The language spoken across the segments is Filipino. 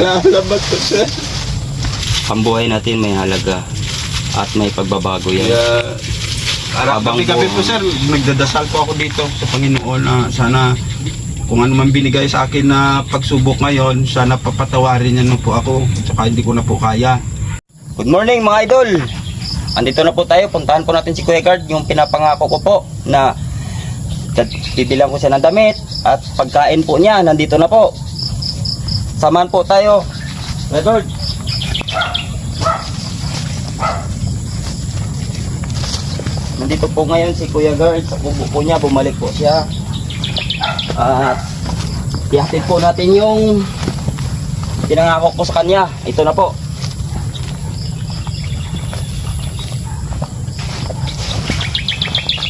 Salamat po, sir. Ang buhay natin may halaga at may pagbabago yan. Kaya, para Habang buong- po, sir, nagdadasal po ako dito sa Panginoon na sana kung ano man binigay sa akin na pagsubok ngayon, sana papatawarin niya na po ako. Tsaka hindi ko na po kaya. Good morning mga idol! Andito na po tayo, puntahan po natin si Kuya Guard, yung pinapangako ko po na bibilang ko siya ng damit at pagkain po niya, nandito na po. Samahan po tayo. Kuya Guard! Nandito po ngayon si Kuya Guard, sa kubo po niya, bumalik po siya. At ihatid po natin yung pinangako ko sa kanya. Ito na po.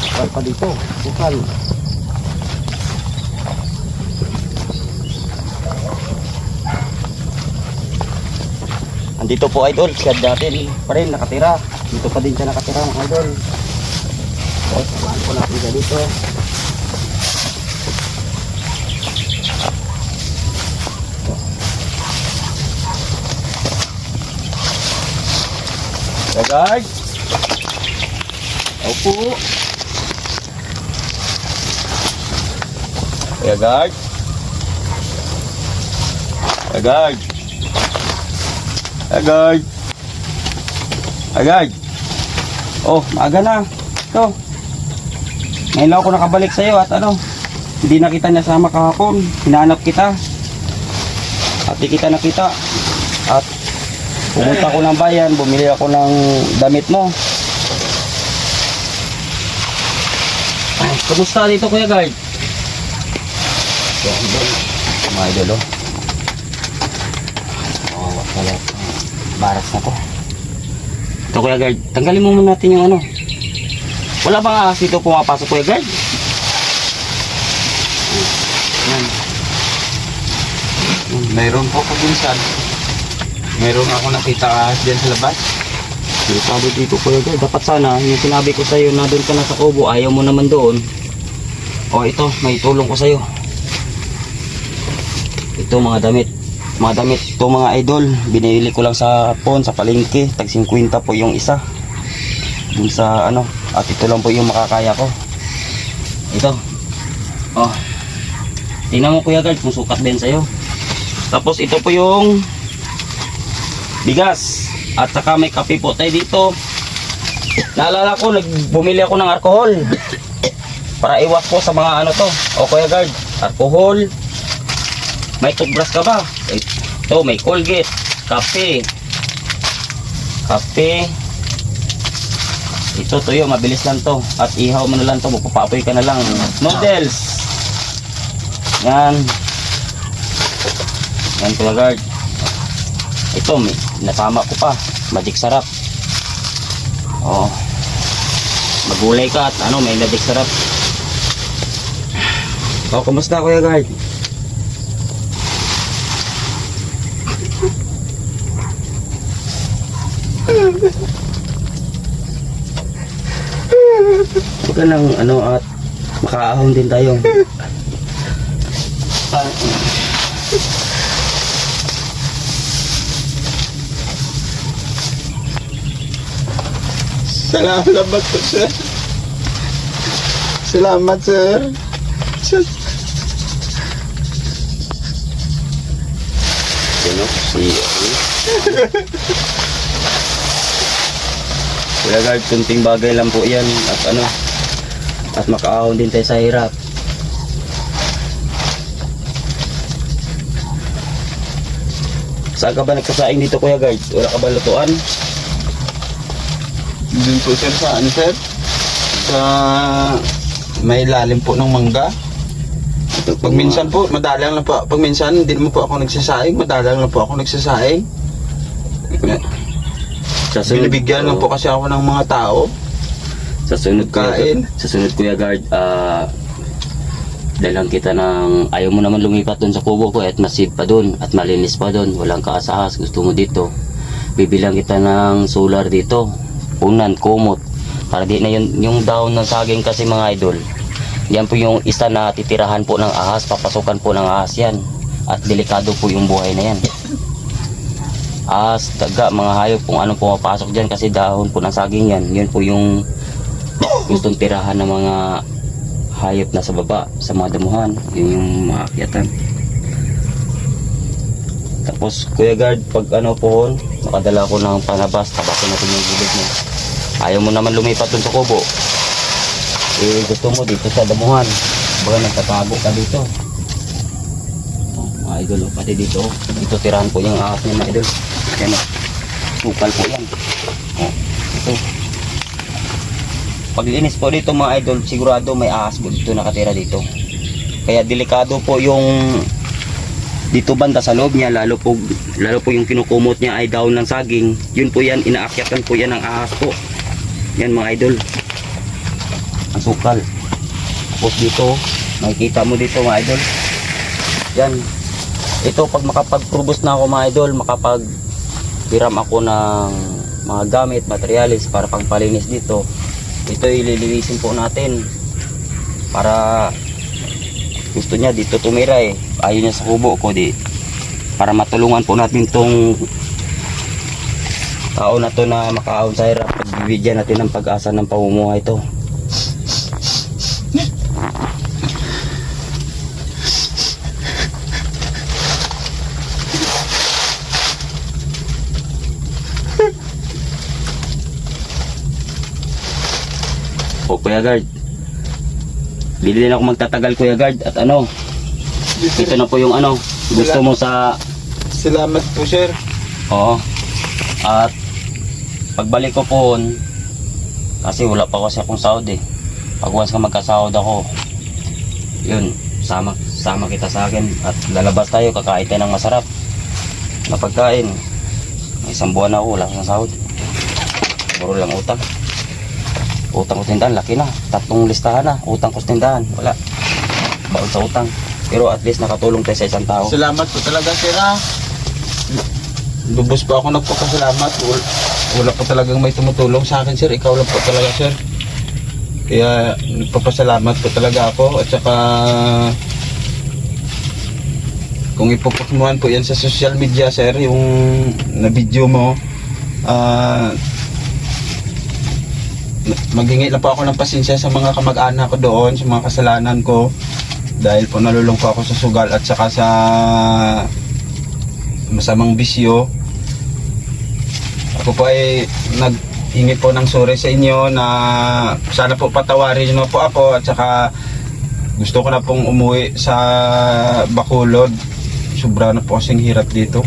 Bukal pa dito. Bukal. Andito po idol, siyad natin pa rin nakatira. Dito pa din siya nakatira mga idol. So, samahan po natin siya dito. Kuya guard. Opo. Kuya guard. Kuya guard. Kuya guard. Oh, maaga na. Ito. Ngayon lang ako nakabalik sa'yo at ano, hindi na kita nasama kahapon. Hinahanap kita. At di kita nakita. At pumunta ako ng bayan, bumili ako ng damit mo. Ay, kumusta dito Kuya Guard? Mga idol, oh. Oh, wala. Baras na to. Ito Kuya Guard, tanggalin mo muna natin yung ano. Wala bang ahas dito pumapasok Kuya Guard? Yan. Mayroon po kabinsan. Mayroon ako nakita ahas dyan sa labas. Yung sabi dito Kuya Guard, dapat sana yung sinabi ko sa'yo na doon ka na sa kubo, ayaw mo naman doon. O ito, may tulong ko sa'yo. Ito mga damit. Mga damit, ito mga idol. Binili ko lang sa pon, sa palengke. Tag 50 po yung isa. Dun sa ano. At ito lang po yung makakaya ko. Ito. Oh. Tingnan mo Kuya Guard kung sukat din sa'yo. Tapos ito po yung bigas. At saka may kape po tayo dito. Naalala ko, nagbumili ako ng alcohol. Para iwas po sa mga ano to. O Kuya Guard, alcohol. May toothbrush ka ba? Ito, may Colgate, kape. Kape. Ito, tuyo, mabilis lang to. At ihaw mo na lang to, magpapapoy ka na lang. Noodles. Yan. Yan, Kuya. Ito, may nasama ko pa. Magic sarap. Oh. Magulay ka at ano, may magic sarap. Oh, kumusta Kuya Guard? Huwag ka nang ano at makaahon din tayo. Ah, Salamat po, sir. Salamat, sir. Sir, Sino? Si... Kuya Guard, kunting bagay lang po yan at ano at makaahon din tayo sa hirap. Saan ka ba nagsasaing dito Kuya Guard? Wala ka ba lutuan? Dun po, sir, sa ano, sir? Sa may lalim po ng mangga. Pag minsan po, madalang lang po. Pag minsan, hindi naman po ako nagsasaing. Madalang lang po ako nagsasaing. Sa sunod, Binibigyan lang po kasi ako ng mga tao. Sa sunod Kain. Kuya, sa sunod Kuya Guard, ah dalang kita ng ayaw mo naman lumipat doon sa kubo ko at masid pa doon at malinis pa doon walang kaasahas gusto mo dito. Bibilang kita ng solar dito. Unan kumot. Para di na yun, yung dahon ng saging kasi mga idol yan po yung isa na titirahan po ng ahas papasukan po ng ahas yan. At delikado po yung buhay na yan as, daga, mga hayop kung anong pumapasok dyan kasi dahon po ng saging yan. Yun po yung gustong tirahan ng mga hayop na sa baba, sa mga damuhan. Yun yung maakyatan. Tapos Kuya Guard, pag ano po, makadala ko ng panabas, tabasin natin yung gilid mo. Ayaw mo naman lumipat dun sa kubo. Eh, gusto mo dito sa damuhan. Baga nagtatago ka dito. Oh, mga idol, oh, pati dito. oh. Dito tirahan po yung ahas niya mga idol. Yan o. Sukal po yan. Oh, ito. Pag linis po dito mga idol, sigurado may ahas po dito nakatira dito. Kaya delikado po yung dito banda sa loob niya lalo po lalo po yung kinukumot niya ay daon ng saging yun po yan inaakyatan po yan ng ahas po yan mga idol ang sukal tapos dito makikita mo dito mga idol yan ito pag makapag-probos na ako mga idol makapag hiram ako ng mga gamit, materialis para pangpalinis dito. Ito ililinisin po natin para gusto niya dito tumira eh. Ayaw niya sa kubo ko di. Para matulungan po natin tong tao na to na makaahon sa hirap. Natin ng pag-asa ng pamumuhay to Kuya Guard Bili din ako magtatagal Kuya Guard at ano ito na po yung ano gusto mo sa Salamat po sir. Oo. At pagbalik ko po kasi wala pa kasi akong sahod eh. Pag once ka magkasahod ako, yun, sama, sama kita sa akin at lalabas tayo, kakain tayo ng masarap na pagkain. Isang buwan na ako, wala akong sahod. Puro lang utang. Utang ko tindahan, laki na. Tatlong listahan na, utang ko tindahan. Wala. Baon sa utang. Pero at least nakatulong tayo sa isang tao. Salamat po talaga sir ha. Lubos po ako nagpapasalamat. Wala, wala po talagang may tumutulong sa akin sir. Ikaw lang po talaga sir. Kaya nagpapasalamat po talaga ako at saka kung ipopokmuhan po yan sa social media sir yung na video mo ah maghingi lang po ako ng pasensya sa mga kamag-anak ko doon sa mga kasalanan ko. Dahil po nalulung po ako sa sugal at saka sa masamang bisyo. Ako po ay naghingi po ng sorry sa inyo na sana po patawarin niyo po ako at saka gusto ko na pong umuwi sa Bacolod. Sobra na po kasing hirap dito.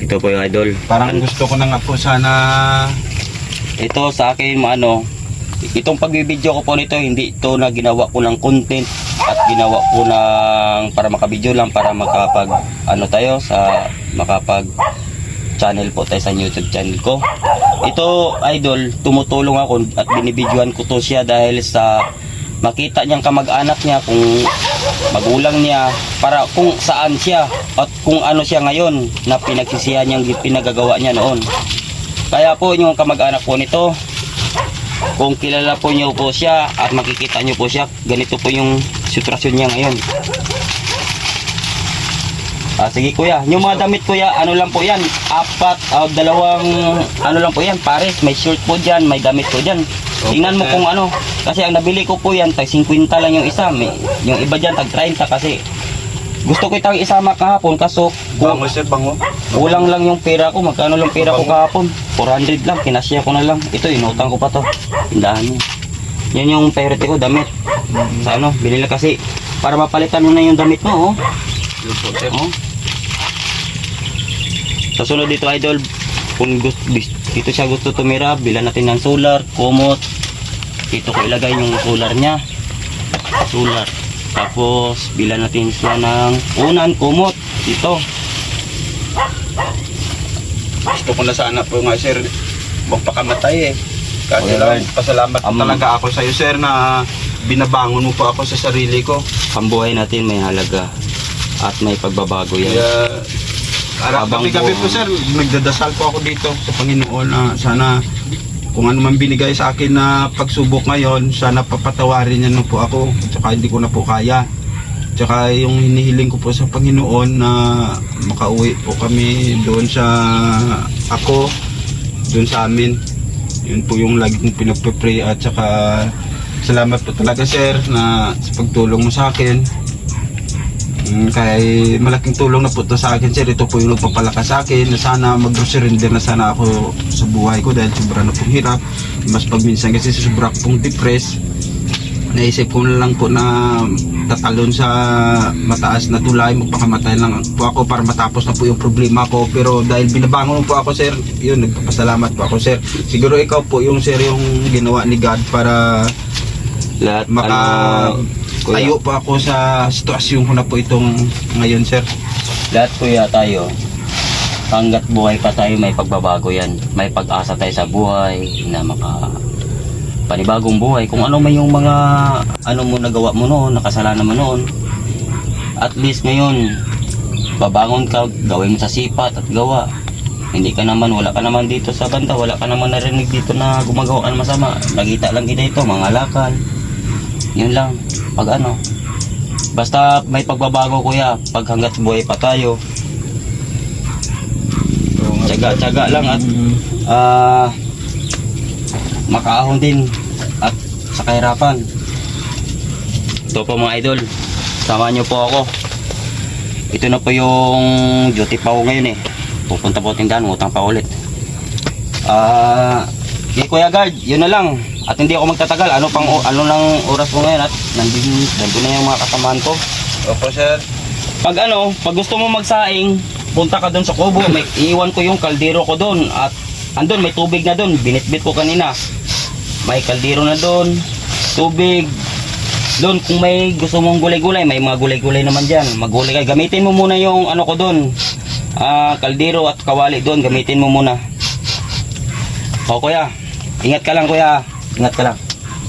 Ito po yung idol. parang gusto ko na nga po sana ito sa akin ano itong pagbibideo ko po nito hindi ito na ginawa ko ng content at ginawa ko ng para makabideo lang para makapag ano tayo sa makapag channel po tayo sa YouTube channel ko. Ito idol tumutulong ako at binibidyoan ko to siya dahil sa makita niyang kamag-anak niya kung magulang niya para kung saan siya at kung ano siya ngayon na pinagsisihan niyang pinagagawa niya noon kaya po yung kamag-anak po nito, kung kilala po niyo po siya at makikita niyo po siya, ganito po yung sitwasyon niya ngayon. Ah, sige kuya, yung mga damit kuya, ano lang po yan, apat, ah, dalawang, ano lang po yan, pares, may shirt po dyan, may damit po dyan. Tingnan mo kung ano, kasi ang nabili ko po yan, tag 50 lang yung isa, may, yung iba dyan, tag 30 kasi gusto ko itang isama kahapon kaso bango sir bango Kulang lang yung pera ko. Magkano lang pera ko kahapon? 400 lang. Kinasya ko na lang. Ito, inutang ko pa to. Tindahan niya. Yan yung priority ko, damit. Sa ano, binili kasi para mapalitan mo na yung damit mo, oh. Yun po, sir. oh. Sa sunod dito, idol, kung gusto, dito siya gusto tumira, bilan natin ng solar, kumot. Dito ko ilagay yung solar niya. Solar. Tapos, bilan natin siya ng unan, kumot. Dito. gusto ko na sana po nga sir magpakamatay eh kasi Okay, lang pasalamat Um, talaga ako sa iyo sir na binabangon mo po ako sa sarili ko Pambuhay natin may halaga at may pagbabago yan. kaya ara Habang gabi-gabi po sir nagdadasal po ako dito sa Panginoon na sana kung ano man binigay sa akin na pagsubok ngayon sana papatawarin niya na po ako at saka hindi ko na po kaya Tsaka yung hinihiling ko po sa Panginoon na makauwi po kami doon sa ako, doon sa amin. Yun po yung lagi kong pinagpe-pray at saka salamat po talaga sir na sa pagtulong mo sa akin. Mm, kay malaking tulong na po to sa akin sir. Ito po yung nagpapalakas sa akin na sana mag-surrender na sana ako sa buhay ko dahil sobra na pong hirap. Mas pag minsan kasi sobra pong depressed naisip ko na lang po na tatalon sa mataas na tulay, magpakamatay lang po ako para matapos na po yung problema ko. Pero dahil binabangon po ako, sir, yun, nagpapasalamat po ako, sir. Siguro ikaw po yung, sir, yung ginawa ni God para Lahat, maka ano, kuya, tayo po ako sa sitwasyon ko na po itong ngayon, sir. lahat kuya tayo, hanggat buhay pa tayo may pagbabago yan. May pag-asa tayo sa buhay na maka panibagong buhay. Kung ano man yung mga ano mo nagawa mo noon, nakasalanan mo noon. At least ngayon, babangon ka, gawin mo sa sipat at gawa. Hindi ka naman, wala ka naman dito sa banda, wala ka naman narinig dito na gumagawa ka ng masama. Nagita lang kita ito, mga lakal. Yun lang, pag ano. Basta may pagbabago kuya, pag hanggat buhay pa tayo, tsaga-tsaga lang at ah makaahon din at sa kahirapan. Ito po mga idol, sama nyo po ako. Ito na po yung duty pa ko ngayon eh. Pupunta po tindahan, utang pa ulit. Ah, kay Kuya Guard, yun na lang. At hindi ako magtatagal. Ano pang ano lang oras ko ngayon at nandun, nandun na yung mga kasamahan ko. Opo, sir. Pag ano, pag gusto mo magsaing, punta ka doon sa kubo, may iwan ko yung kaldero ko doon at andun may tubig na doon, binitbit ko kanina. May kaldero na doon, tubig. Doon kung may gusto mong gulay-gulay, may mga gulay-gulay naman diyan. Magulay ka, gamitin mo muna yung ano ko doon. Ah, kaldero at kawali doon, gamitin mo muna. O kuya, ingat ka lang kuya. Ingat ka lang.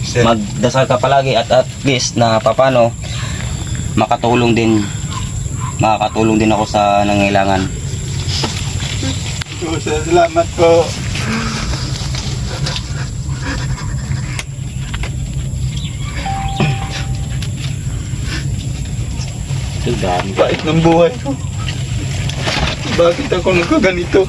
Sir. Magdasal ka palagi at at least na papano makatulong din makakatulong din ako sa nangailangan. Oh, sir, salamat po. Ito dami. Bait ng buhay ko. Bakit ako nagkaganito?